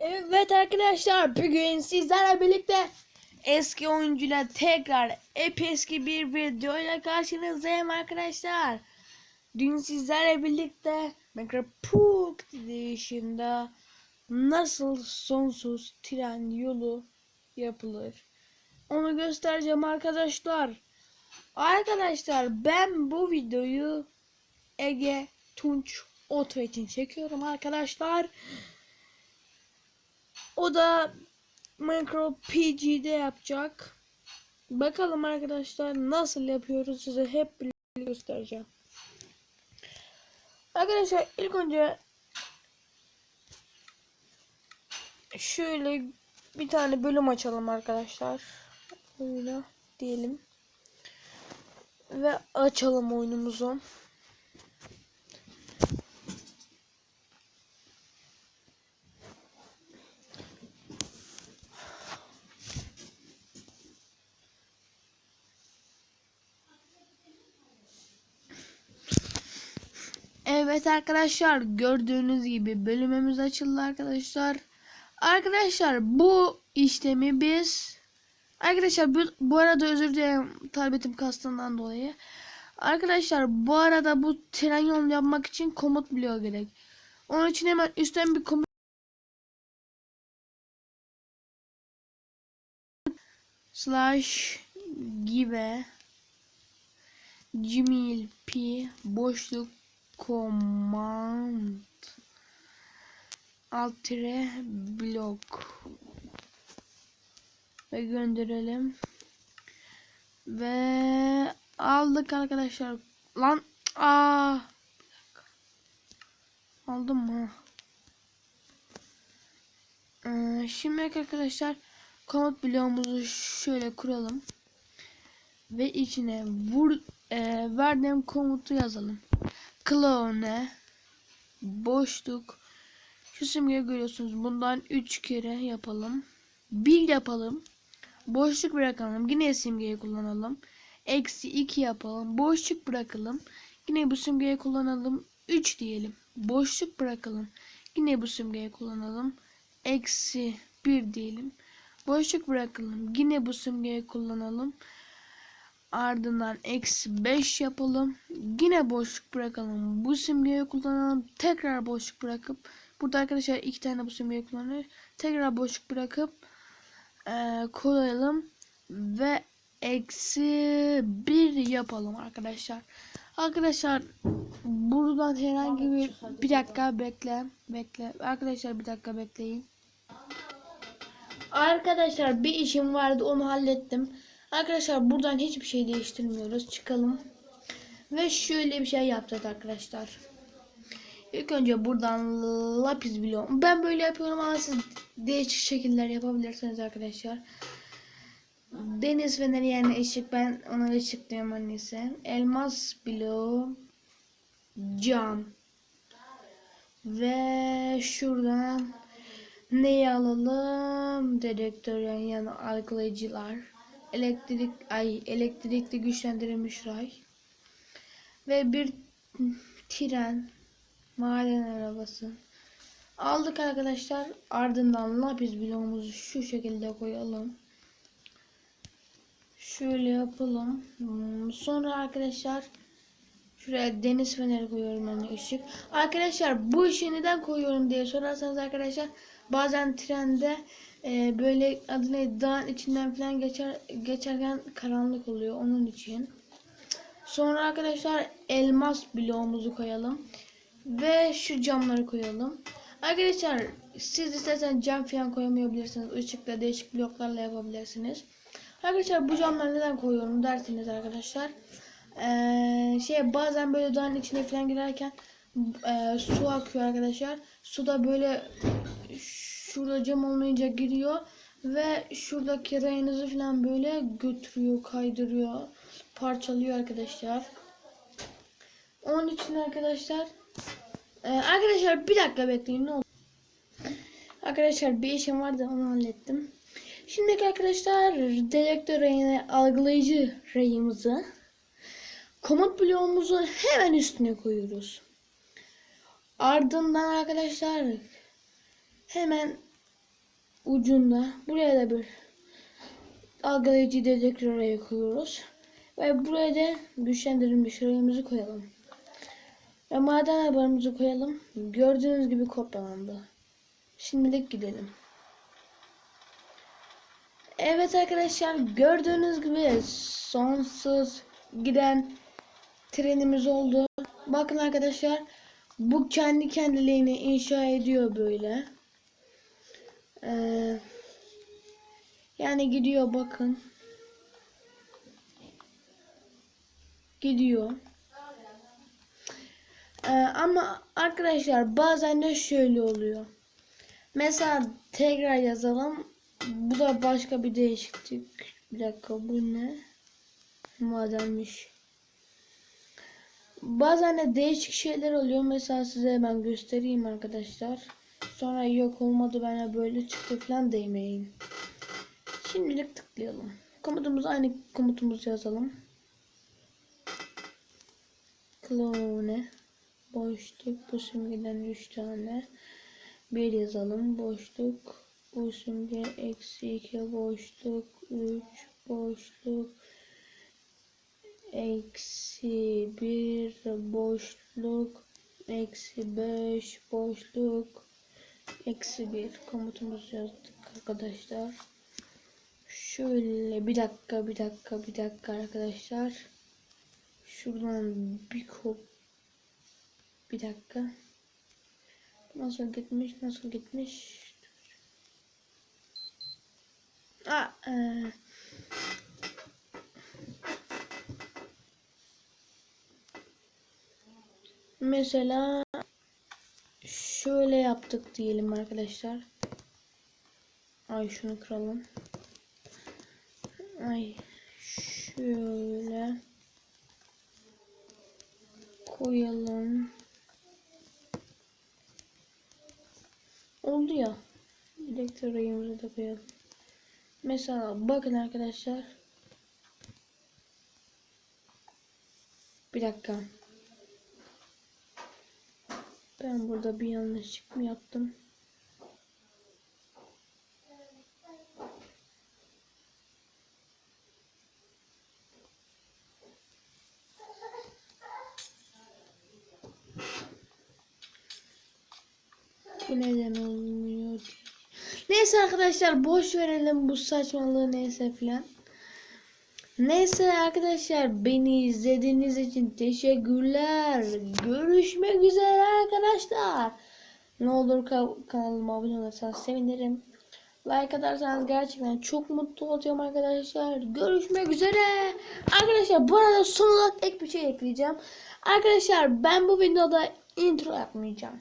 Evet arkadaşlar bugün sizlerle birlikte eski oyuncuyla tekrar ep eski bir videoyla karşınızdayım arkadaşlar. Dün sizlerle birlikte Minecraft Pook dışında nasıl sonsuz tren yolu yapılır onu göstereceğim arkadaşlar. Arkadaşlar ben bu videoyu Ege Tunç Oto için çekiyorum arkadaşlar. O da Minecraft PG'de yapacak. Bakalım arkadaşlar nasıl yapıyoruz size hep göstereceğim. Arkadaşlar ilk önce şöyle bir tane bölüm açalım arkadaşlar. Böyle diyelim. Ve açalım oyunumuzu. Evet arkadaşlar gördüğünüz gibi bölümümüz açıldı arkadaşlar. Arkadaşlar bu işlemi biz Arkadaşlar bu, bu arada özür dilerim tabletim kastından dolayı. Arkadaşlar bu arada bu tren yolu yapmak için komut bloğu gerek. Onun için hemen üstten bir komut slash give gmail p boşluk command alt tire blok. Ve gönderelim. Ve aldık arkadaşlar. Lan aa! Aldım mı ee, şimdi arkadaşlar komut bloğumuzu şöyle kuralım. Ve içine vur e, verdiğim komutu yazalım clone boşluk. Şu simgeyi görüyorsunuz. Bundan 3 kere yapalım. 1 yapalım. Boşluk bırakalım. Yine simgeyi kullanalım. Eksi 2 yapalım. Boşluk bırakalım. Yine bu simgeyi kullanalım. 3 diyelim. Boşluk bırakalım. Yine bu simgeyi kullanalım. Eksi 1 diyelim. Boşluk bırakalım. Yine bu simgeyi kullanalım ardından eksi 5 yapalım. Yine boşluk bırakalım. Bu simgeyi kullanalım. Tekrar boşluk bırakıp burada arkadaşlar iki tane bu simgeyi kullanıyor. Tekrar boşluk bırakıp e, koyalım ve eksi 1 yapalım arkadaşlar. Arkadaşlar buradan herhangi bir bir dakika bekle bekle. Arkadaşlar bir dakika bekleyin. Arkadaşlar bir işim vardı onu hallettim Arkadaşlar buradan hiçbir şey değiştirmiyoruz. Çıkalım. Ve şöyle bir şey yaptık arkadaşlar. İlk önce buradan lapis bloğu. Ben böyle yapıyorum ama siz değişik şekiller yapabilirsiniz arkadaşlar. Deniz feneri yani ışık. Ben ona ışık diyorum annesi. Elmas bloğu. Cam. Ve şuradan neyi alalım? Dedektör yani, yani algılayıcılar elektrik ay elektrikli güçlendirilmiş ray ve bir tren maden arabası. Aldık arkadaşlar. Ardından lapis bloğumuzu şu şekilde koyalım. Şöyle yapalım. Hmm, sonra arkadaşlar şuraya deniz feneri koyuyorum yani ışık. Arkadaşlar bu ışığı neden koyuyorum diye sorarsanız arkadaşlar bazen trende e, böyle adı ne dağın içinden falan geçer geçerken karanlık oluyor onun için. Sonra arkadaşlar elmas bloğumuzu koyalım ve şu camları koyalım. Arkadaşlar siz istersen cam falan koyamayabilirsiniz. Işıkla değişik bloklarla yapabilirsiniz. Arkadaşlar bu camları neden koyuyorum dersiniz arkadaşlar. Ee, şey bazen böyle dağın içine falan girerken e, su akıyor arkadaşlar. Suda böyle şurada cam olmayınca giriyor ve şuradaki rayınızı falan böyle götürüyor, kaydırıyor, parçalıyor arkadaşlar. Onun için arkadaşlar ee, arkadaşlar bir dakika bekleyin ne oldu? Arkadaşlar bir işim vardı onu hallettim. Şimdi arkadaşlar dedektör rayını algılayıcı rayımızı komut bloğumuzu hemen üstüne koyuyoruz. Ardından arkadaşlar hemen ucunda buraya da bir algılayıcı dedektör araya koyuyoruz. Ve buraya da güçlendirilmiş rayımızı koyalım. Ve maden arabalarımızı koyalım. Gördüğünüz gibi kopyalandı. Şimdilik gidelim. Evet arkadaşlar gördüğünüz gibi sonsuz giden trenimiz oldu. Bakın arkadaşlar bu kendi kendiliğini inşa ediyor böyle. Ee, yani gidiyor bakın. Gidiyor. Ee, ama arkadaşlar bazen de şöyle oluyor. Mesela tekrar yazalım. Bu da başka bir değişiklik. Bir dakika bu ne? Madenmiş. Bazen de değişik şeyler oluyor. Mesela size hemen göstereyim arkadaşlar. Sonra yok olmadı bana böyle çıktı falan demeyin. Şimdilik tıklayalım. Komutumuzu aynı komutumuzu yazalım. Clone boşluk bu simgeden 3 tane bir yazalım boşluk bu simge eksi 2 boşluk 3 boşluk eksi 1 boşluk eksi 5 boşluk eksi 1 komutumuzu yazdık arkadaşlar. Şöyle bir dakika bir dakika bir dakika arkadaşlar. Şuradan bir kop bir dakika. Nasıl gitmiş nasıl gitmiş Aa, e, Mesela şöyle yaptık diyelim arkadaşlar. Ay şunu kıralım. Ay şöyle koyalım. Oldu ya. Elektrik rayımızı da koyalım. Mesela bakın arkadaşlar. Bir dakika. Ben burada bir yanlışlık mı yaptım? Bu neden olmuyor? Neyse arkadaşlar boş verelim bu saçmalığı neyse filan. Neyse arkadaşlar beni izlediğiniz için teşekkürler. Görüşmek üzere arkadaşlar. Ne olur ka- kanalıma abone olursanız sevinirim. Like atarsanız gerçekten çok mutlu olacağım arkadaşlar. Görüşmek üzere. Arkadaşlar bu arada son olarak ek bir şey ekleyeceğim. Arkadaşlar ben bu videoda intro yapmayacağım.